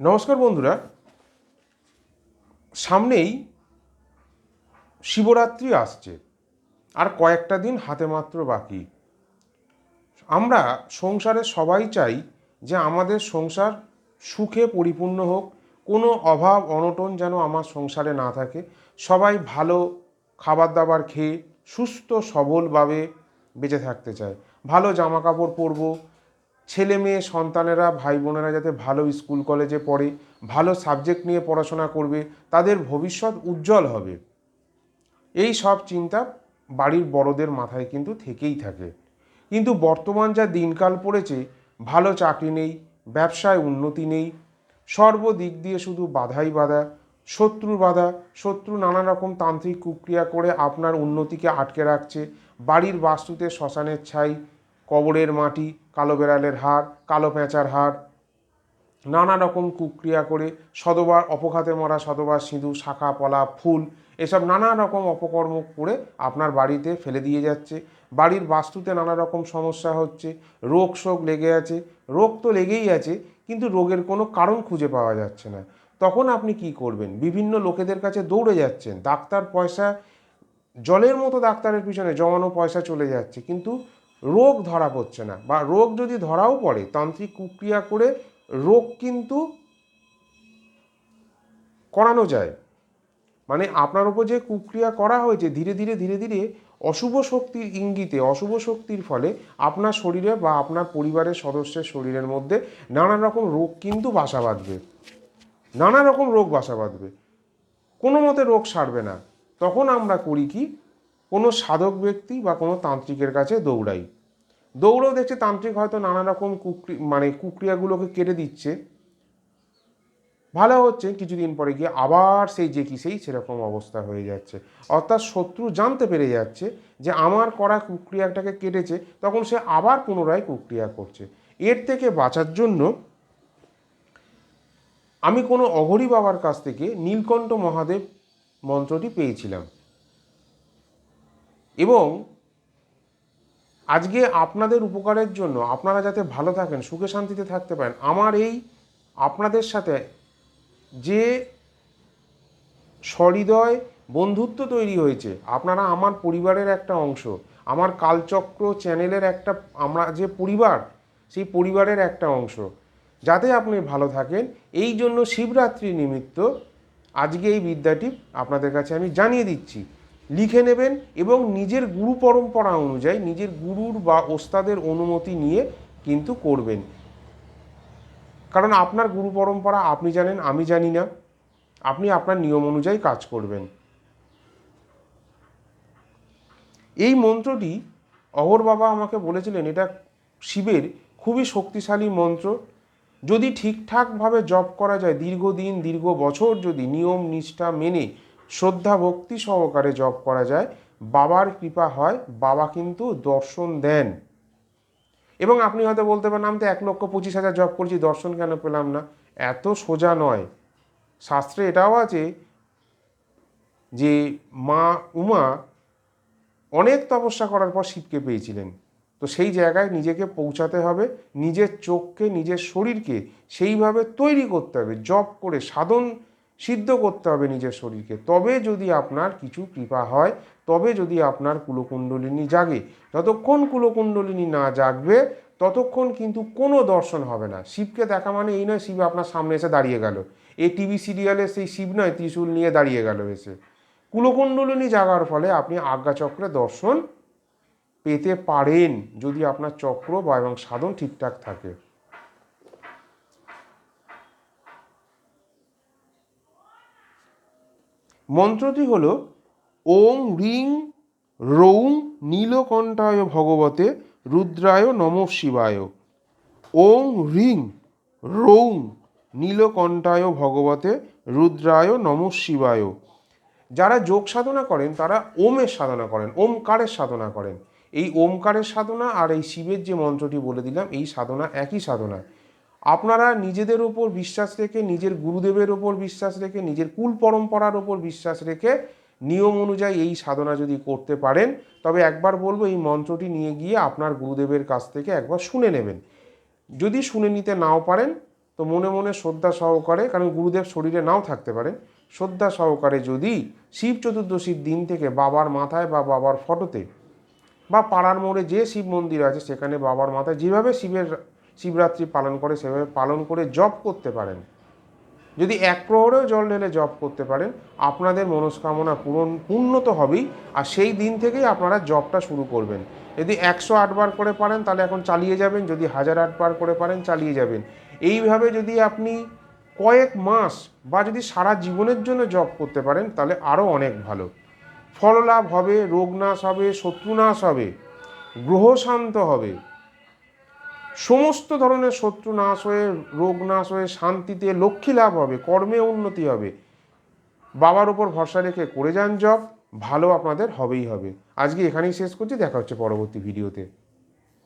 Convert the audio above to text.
নমস্কার বন্ধুরা। সামনেই শিবরাত্রি আসছে। আর কয়েকটা দিন হাতে মাত্র বাকি। আমরা সংসারে সবাই চাই যে আমাদের সংসার সুখে পরিপূর্ণ হোক। কোনো অভাব, অনটন যেন আমার সংসারে না থাকে। সবাই ভালো খাবার দাবার খেয়ে সুস্থ, সবলভাবে বেঁচে থাকতে চায়। ভালো জামা কাপড় পরবো ছেলে মেয়ে, সন্তানেরা, ভাই বোনেরা যাতে ভালো স্কুল, কলেজে পড়ে, ভালো সাবজেক্ট নিয়ে পড়াশোনা করবে, তাদের ভবিষ্যৎ উজ্জ্বল হবে। এই সব চিন্তা বাড়ির বড়দের মাথায় কিন্তু থেকেই থাকে। কিন্তু বর্তমান যা দিনকাল পড়েছে, ভালো চাকরি নেই, ব্যবসায় উন্নতি নেই সর্বদিক দিয়ে শুধু বাধাই বাধা, শত্রু বাধা, শত্রু নানা রকম তান্ত্রিক কুক্রিয়া করে আপনার উন্নতিকে আটকে রাখছে, বাড়ির বাস্তুতে শ্মশানের ছাই কবরের মাটি, কালো বেড়ালের হাড়, কালো পেঁচার হাড়। নানা রকম কুক্রিয়া করে সদবার অপঘাতে মরা সদবার সিঁদুর, শাখা, পলা, ফুল, এসব নানা রকম অপকর্ম করে আপনার বাড়িতে ফেলে দিয়ে যাচ্ছে। বাড়ির বাস্তুতে নানা রকম সমস্যা হচ্ছে, রোগ শোক লেগে আছে, রোগ তো লেগেই আছে, কিন্তু রোগের কোনো কারণ খুঁজে পাওয়া যাচ্ছে না। তখন আপনি কি করবেন? বিভিন্ন লোকেদের কাছে দৌড়ে যাচ্ছেন, ডাক্তার পয়সা, জলের মতো ডাক্তারের পিছনে জমানো পয়সা চলে যাচ্ছে, কিন্তু রোগ ধরা পড়ছে না বা রোগ যদি ধরাও পড়ে, তান্ত্রিক কুক্রিয়া করে রোগ কিন্তু করানো যায়। মানে আপনার উপর যে কুক্রিয়া করা হয়েছে, ধীরে ধীরে ধীরে ধীরে অশুভ শক্তির ইঙ্গিতে, অশুভ শক্তির ফলে আপনার শরীরে বা আপনার পরিবারের সদস্যের শরীরের মধ্যে নানা রকম রোগ কিন্তু বাসা বাঁধবে। নানা রকম রোগ বাসা বাঁধবে। কোনো মতে রোগ সারবে না। তখন আমরা করি কি? কোনো সাধক ব্যক্তি বা কোনো তান্ত্রিকের কাছে দৌড়াই। দৌড়েও দেখছে তান্ত্রিক হয়তো নানা রকম কুক্রি মানে কুক্রিয়াগুলোকে কেটে দিচ্ছে। ভালো হচ্ছে, কিছুদিন পরে গিয়ে আবার সেই যে কি সেই সেরকম অবস্থা হয়ে যাচ্ছে। অর্থাৎ শত্রু জানতে পেরে যাচ্ছে যে আমার করা কুক্রিয়াটাকে কেটেছে, তখন সে আবার পুনরায় কুক্রিয়া করছে। এর থেকে বাঁচার জন্য আমি কোনো অঘরী বাবার কাছ থেকে নীলকণ্ঠ মহাদেব মন্ত্রটি পেয়েছিলাম। এবং আজকে আপনাদের উপকারের জন্য আপনারা যাতে ভালো থাকেন, সুখে শান্তিতে থাকতে পারেন, আমার এই আপনাদের সাথে যে সহৃদয় বন্ধুত্ব তৈরি হয়েছে, আপনারা আমার পরিবারের একটা অংশ, আমার কালচক্র চ্যানেলের একটা, আমরা যে পরিবার, সেই পরিবারের একটা অংশ, যাতে আপনি ভালো থাকেন। এই জন্য শিবরাত্রি নিমিত্ত আজকে এই বিদ্যাটি আপনাদের কাছে আমি জানিয়ে দিচ্ছি। লিখে নেবেন এবং নিজের গুরু পরম্পরা অনুযায়ী নিজের গুরুর বা ওস্তাদের অনুমতি নিয়ে কিন্তু করবেন। কারণ আপনার গুরু পরম্পরা আপনি জানেন, আমি জানি না। আপনি আপনার নিয়ম অনুযায়ী কাজ করবেন। এই মন্ত্রটি অহর বাবা আমাকে বলেছিলেন, এটা শিবের খুবই শক্তিশালী মন্ত্র। যদি ঠিকঠাকভাবে জপ করা যায়, দীর্ঘদিন, দীর্ঘ বছর যদি নিয়ম, নিষ্ঠা মেনে শ্রদ্ধা ভক্তি সহকারে জপ করা যায়। বাবার কৃপা হয়, বাবা কিন্তু দর্শন দেন। এবং আপনি হয়তো বলতে পারেন, আমি তো এক লক্ষ পঁচিশ হাজার জব করছি, দর্শন কেন পেলাম না? এত সোজা নয়। শাস্ত্রে এটাও আছে যে মা উমা অনেক তপস্যা করার পর শিবকে পেয়েছিলেন। তো সেই জায়গায় নিজেকে পৌঁছাতে হবে, নিজের চোখকে, নিজের শরীরকে সেইভাবে তৈরি করতে হবে জব করে সাধন সিদ্ধ করতে হবে নিজের শরীরকে। তবে যদি আপনার কিছু কৃপা হয়, তবে যদি আপনার কুলকুণ্ডলিনী জাগে। যতক্ষণ কুলকুণ্ডলিনী না জাগবে, ততক্ষণ কিন্তু কোনো দর্শন হবে না। শিবকে দেখা মানে এই নয়, শিব আপনার সামনে এসে দাঁড়িয়ে গেল। এই টিভি সিরিয়ালে সেই শিব নয়, ত্রিশূল নিয়ে দাঁড়িয়ে গেল এসে। কুলকুণ্ডলিনী জাগার ফলে আপনি আজ্ঞাচক্রে দর্শন পেতে পারেন, যদি আপনার চক্র বা এবং সাধন ঠিকঠাক থাকে। মন্ত্রটি হল, ওং রিং রৌং নীলকণ্ঠায় ভগবতে রুদ্রায় নম শিবায়। ওং রিং রৌং নীলকণ্ঠায় ভগবতে রুদ্রায় নম শিবায়। যারা যোগ সাধনা করেন, তারা ওমের সাধনা করেন, ওমকারের সাধনা করেন। এই ওমকারের সাধনা আর এই শিবের যে মন্ত্রটি বলে দিলাম, এই সাধনা একই সাধনা। আপনারা নিজেদের ওপর বিশ্বাস রেখে, নিজের গুরুদেবের ওপর বিশ্বাস রেখে, নিজের কুল পরম্পরার ওপর বিশ্বাস রেখে নিয়ম অনুযায়ী এই সাধনা যদি করতে পারেন, তবে একবার বলব এই মন্ত্রটি নিয়ে গিয়ে আপনার গুরুদেবের কাছ থেকে একবার শুনে নেবেন। যদি শুনে নিতে নাও পারেন, তো মনে মনে শ্রদ্ধা সহকারে, কারণ গুরুদেব শরীরে নাও থাকতে পারে শ্রদ্ধা সহকারে যদি শিব চতুর্দশীর দিন থেকে বাবার মাথায় বা বাবার ফটোতে বা পাড়ার মোড়ে যে শিব মন্দির আছে, সেখানে বাবার মাথায় যেভাবে শিবের শিবরাত্রি পালন করে, সেভাবে পালন করে জপ করতে পারেন। যদি এক প্রহরেও জল ঢেলে জপ করতে পারেন, আপনাদের মনস্কামনা পূরণ, পূর্ণ তো হবেই, আর সেই দিন থেকেই আপনারা জপটা শুরু করবেন। যদি একশো আটবার করে পারেন, তাহলে এখন চালিয়ে যাবেন, যদি হাজার আটবার করে পারেন, চালিয়ে যাবেন। এইভাবে যদি আপনি কয়েক মাস বা যদি সারা জীবনের জন্য জপ করতে পারেন, তাহলে আরও অনেক ভালো। ফললাভ হবে রোগ নাশ হবে শত্রু নাশ হবে, গ্রহ শান্ত হবে। সমস্ত ধরনের শত্রু নাশ হয়ে, রোগ নাশ হয়ে শান্তিতে লক্ষ্মী লাভ হবে, কর্মে উন্নতি হবে। বাবার ওপর ভরসা রেখে করে যান জব ভালো আপনাদের হবেই হবে। আজকে এখানেই শেষ করছি, দেখা হচ্ছে পরবর্তী ভিডিওতে